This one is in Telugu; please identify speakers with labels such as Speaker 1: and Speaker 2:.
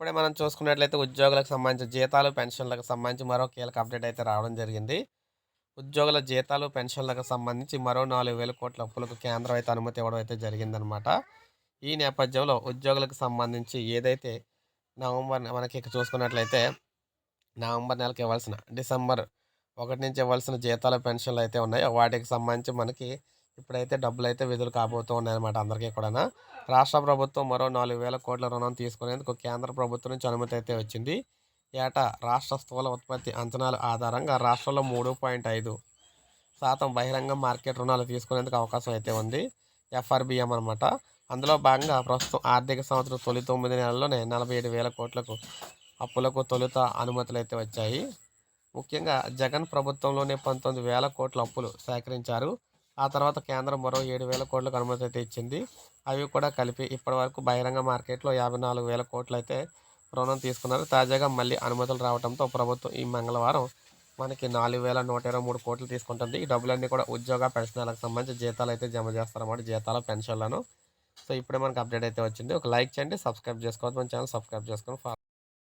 Speaker 1: ఇప్పుడే మనం చూసుకున్నట్లయితే ఉద్యోగులకు సంబంధించిన జీతాలు పెన్షన్లకు సంబంధించి మరో కీలక అప్డేట్ అయితే రావడం జరిగింది. ఉద్యోగుల జీతాలు పెన్షన్లకు సంబంధించి మరో నాలుగు వేల కోట్ల అప్పులకు కేంద్రం అయితే అనుమతి ఇవ్వడం అయితే జరిగిందనమాట ఈ నేపథ్యంలో ఉద్యోగులకు సంబంధించి ఏదైతే నవంబర్ మనకి ఇక్కడ చూసుకున్నట్లయితే నవంబర్ నెలకు ఇవ్వాల్సిన డిసెంబర్ ఒకటి నుంచి ఇవ్వాల్సిన జీతాలు పెన్షన్లు అయితే ఉన్నాయో. వాటికి సంబంధించి మనకి ఇప్పుడైతే డబ్బులు అయితే విధులు కాబోతూ ఉన్నాయన్నమాట అందరికీ కూడా రాష్ట్ర ప్రభుత్వం మరో నాలుగు వేల కోట్ల రుణం తీసుకునేందుకు కేంద్ర ప్రభుత్వం నుంచి అనుమతి అయితే వచ్చింది. ఏటా రాష్ట్ర స్థూల ఉత్పత్తి అంచనాల ఆధారంగా రాష్ట్రంలో మూడు పాయింట్ ఐదు శాతం బహిరంగ మార్కెట్ రుణాలు తీసుకునేందుకు అవకాశం అయితే ఉంది. ఎఫ్ఆర్బిఎం అనమాట అందులో భాగంగా ప్రస్తుతం ఆర్థిక సంవత్సరం తొలి తొమ్మిది నెలల్లోనే నలభై ఏడు వేల కోట్లకు అప్పులకు తొలుత అనుమతులు అయితే వచ్చాయి. ముఖ్యంగా జగన్ ప్రభుత్వంలోనే పంతొమ్మిది వేల కోట్ల అప్పులు సేకరించారు. ఆ తర్వాత కేంద్రం మరో ఏడు వేల కోట్లకు అనుమతి అయితే ఇచ్చింది. అవి కూడా కలిపి ఇప్పటి వరకు బహిరంగ మార్కెట్లో యాభై నాలుగు వేల కోట్లు అయితే రుణం తీసుకున్నారు. తాజాగా మళ్ళీ అనుమతులు రావడంతో ప్రభుత్వం ఈ మంగళవారం మనకి నాలుగు వేల నూట ఇరవై మూడు కోట్లు తీసుకుంటుంది. ఈ డబ్బులన్నీ కూడా ఉద్యోగ పెన్షన్లకు సంబంధించి జీతాలు అయితే జమ చేస్తారన్నమాట జీతాలు పెన్షన్లను. సో ఇప్పుడే మనకి అప్డేట్ అయితే వచ్చింది. ఒక లైక్ చేయండి సబ్స్క్రైబ్ చేసుకోవద్దు. మన ఛానల్ సబ్స్క్రైబ్ చేసుకొని